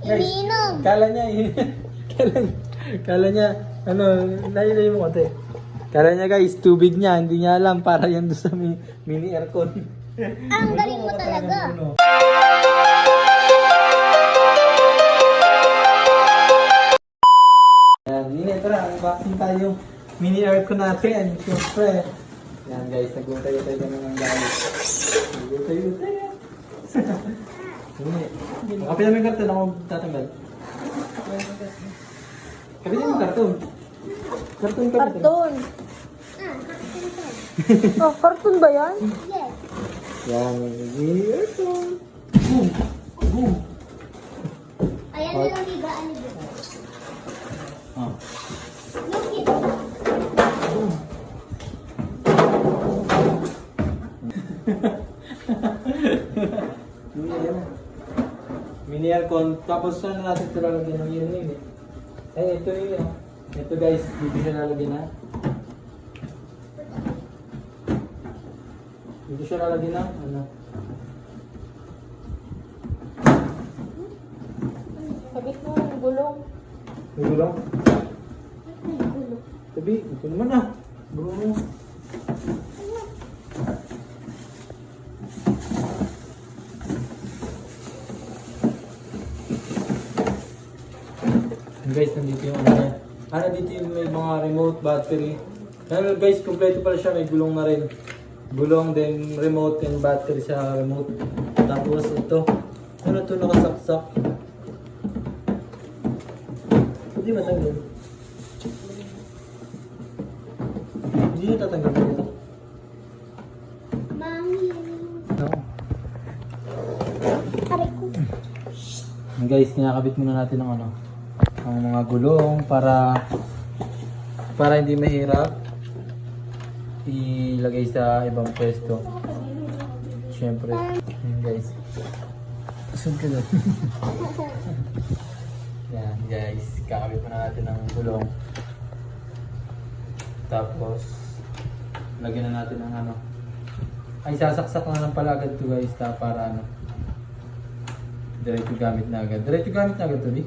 Guys, Iniinom. Kala niya, kala, kala niya, ano, nailayo mo konti. Kala niya guys, tubig niya, hindi niya alam, para yan doon sa mi- mini aircon. Ang galing mo talaga. Yan, Nini, tara, unboxing tayo mini aircon natin. Siyempre. Yan guys, nagutay-utay kami ng gamit. Nagutay-utay. Namin yung karton ako tatanggal. Kapit namin yung karton. Karton, kapit. Karton. Ah, Oh, karton ba yan? yes. Yan, aircon. Boom! Boom! Ayan na lang higaan ni Bro. Ah. Aircon. Tapos saan natin ito lalagyan ng yun yun eh. Eh, ito yun oh. Ito guys, dito siya lalagyan na. Dito siya lalagyan na. Ano? Sabit mo yung gulong. May gulong? Ay, gulo. Sabi, ito naman ah. Mo. Guys, nandito yung ano niya. Ah, nandito yung may mga remote battery. Ano guys, kompleto pala siya. May gulong na rin. Gulong, then remote and battery sa remote. Tapos ito. Ano to nakasaksak? Hindi matanggal. Hindi nyo tatanggal dito. Mami. Ko. Guys, kinakabit muna natin ang ano, ang mga gulong para para hindi mahirap ilagay sa ibang pwesto. Siyempre, yun guys. Saan ka doon? Yan guys, kakabit muna natin ang gulong. Tapos, lagyan na natin ng ano. Ay, sasaksak na lang pala agad to guys, ta, para ano, Diretso gamit na agad. Diretso gamit na agad to, di?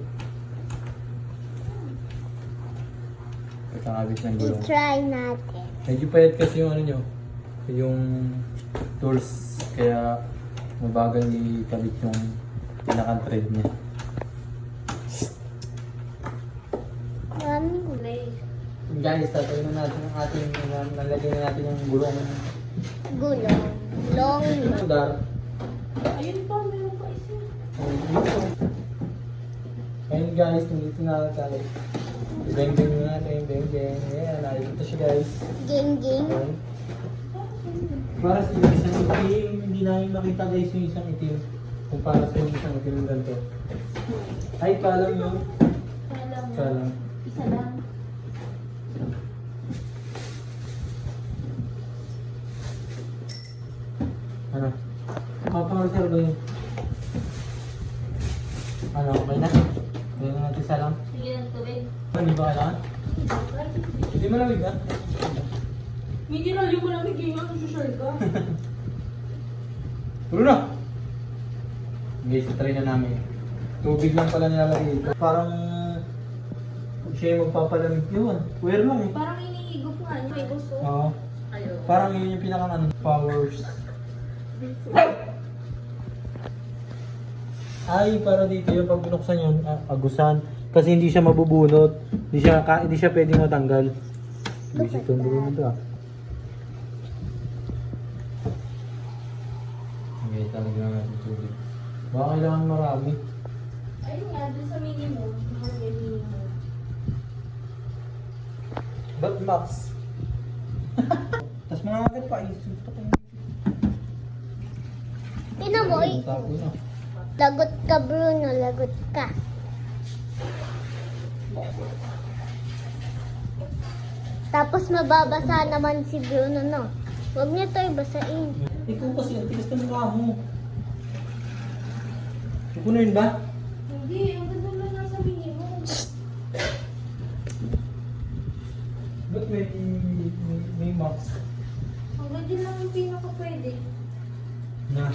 Pagkakabit ng gulong. I-try natin. Medyo payat kasi yung ano nyo, yung tools. Kaya mabagal ikabit yung pinakang thread niya. Mami. Guys, tatayin na natin ang ating, nalagay na natin yung gulong. Gulong. Long. Dar. Ayun pa, meron pa isa. Ayun guys, nandito na tayo. Bang bang na natin, bang bang. Ayan, nakikita siya guys. Ging. Ayan. Para sa yung isang itim, hindi namin makita guys yung isang itim. Kung para sa yung isang itim ng ganito. Ay, kalang yun. Alam mo. Kalang. Isa lang. Ano? Papamarker ba yun? Ano, okay na? Kaya na natin salang. Sige ng tubig. Hindi ba kailangan? Hindi malamig na? Mineral yung malamig yung ano, share ka. Tulo na! Guys, try na namin. Tubig lang pala nilalagay dito. Parang siya yung magpapalamig yun. Wear lang eh. Parang inihigop nga, may gusto. Oo. Ayaw. Parang yun yung pinaka ano, powers. Ay, para dito yung pag binuksan yun, ah, agusan. Kasi hindi siya mabubunot. Hindi siya, ka, hindi siya pwedeng matanggal. Yung dulo nito ah. Okay, talaga natin tubig. Baka kailangan marami. Ayun nga, dun sa minimum. Minimum. But max. Tapos mga agad pa, isuto ko yung Tinan mo, eh. na. Lagot ka, Bruno. Lagot ka. Tapos mababasa naman si Bruno, no? Huwag niya to ibasain. Ikaw kasi, ang tigas ng mukha mo. Pupunuin ba? Hindi, ang ganda lang nasa minimum. Ba't may, may, may max? Ang ganda lang yung pinaka pwede. Na.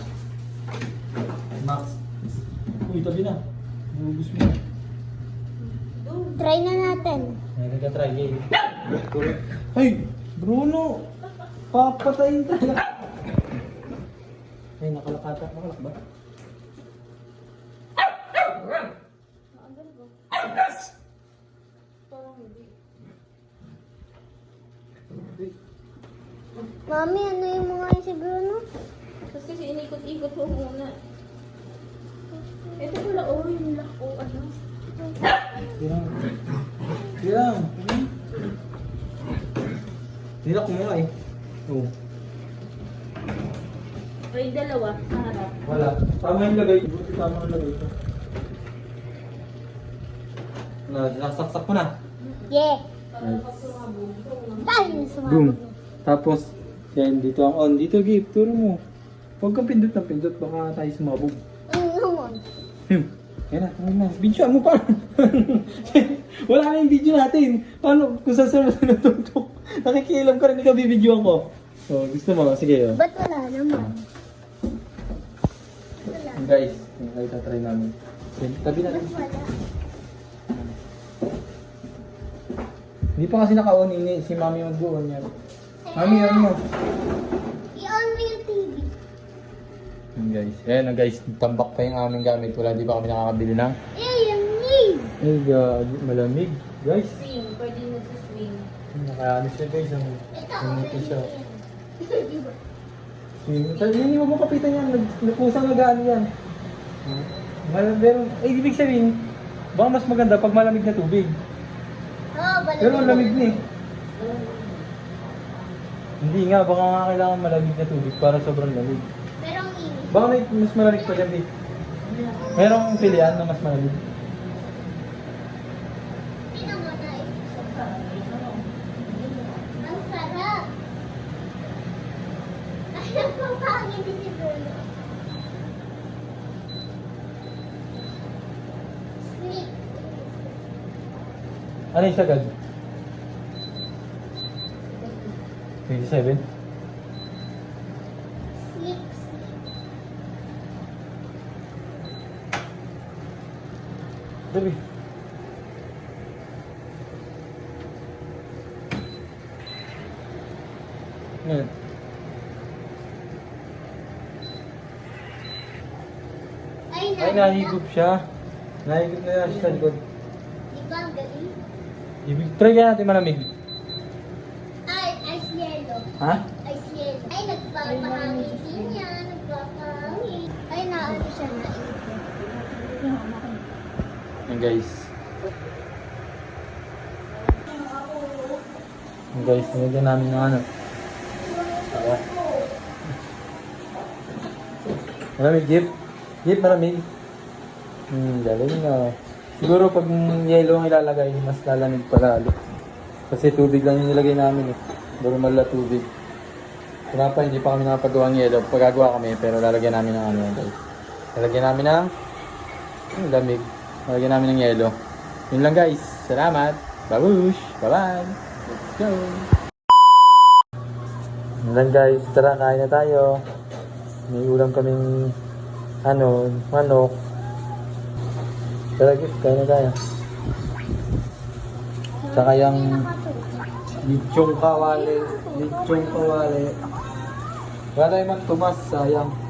Max. Uy, tabi na. Ubus mo. Try na natin. Meron ka try, game. Ay, Bruno! Papatayin talaga. Ay, nakalakata. Nakalak ba? Mami, ano yung mga yun si Bruno? Kasi inikot-ikot mo muna. Ito pala, oh, yung lock, oh, ano. Hirang. Hirang. Hirak mo nga eh. Oo. Ay, dalawa, sa harap. Wala. Tama yung lagay. Buti tama yung lagay ko. Na, nasaksak mo na. Yeah. Para pag sumabog, Boom. Tapos, yan, dito ang on. Dito, Gabe, turo mo. Huwag kang pindot na pindot, baka tayo sumabog. Ano naman? Hmm. Yan na, tama na. Videoan mo pa. Wala na yung video natin. Paano, kung saan saan mo sa natutok? Nakikialam ka rin, ikaw bibidyoan ko. So, gusto mo, sige. Oh. Ba't wala naman? Wala. Guys, ay tatry namin. Yan, Tabi natin. Ba't wala? Hindi pa kasi naka-on ini si Mami mag-on yan. Mami, on mo. I-on mo yung TV. Guys. Ayan na guys, tambak pa yung aming gamit. Wala, di pa kami nakakabili ng... Eh, yung need. Ay, God, malamig. Guys, Swing, pwede na sa swing. nakaano siya guys. Ang umuti siya. Hindi mo mo kapitan yan. Nag- Nagkusang nagaan yan. Mal pero, ay, ibig sabihin, baka mas maganda pag malamig na tubig. Oo, balik. Pero ang lamig na eh. Hindi nga, baka nga kailangan malamig na tubig para sobrang lamig. Baka may mas malamig pa dyan, babe. Merong pilihan na mas malamig. Ano yung sagad? 27? Sabi. Ngayon. Ay, nahigop siya. Nahigop na siya sa likod. Diba ang galing? Ibig, try kaya natin malamig. Ay, ice yellow. Ha? Ice yellow. Ay, nagpapahangin din yan. Nagpapahangin. Ay, naano siya na Yan guys. Yan guys, nilagyan namin ng ano. Saka. Malamig, Jeep. Jeep, malamig. Hmm, galing na. Siguro pag yellow ang ilalagay, mas lalamig pala ulit. Kasi tubig lang yung nilagay namin eh. Normal na tubig. Kaya pa, hindi pa kami nakapagawa ng yellow. Pagagawa kami, pero lalagyan namin ng ano guys. Lalagyan namin ng lamig. Lalagyan namin ng yelo. Yun lang guys. Salamat. Babush. Bye-bye. Let's go. Yun lang guys. Tara, kain na tayo. May ulam kaming ano, manok. Tara, gift. Kain na tayo. Tsaka yung lechong kawali. Lechong kawali. Wala tayong magtumas. Sayang.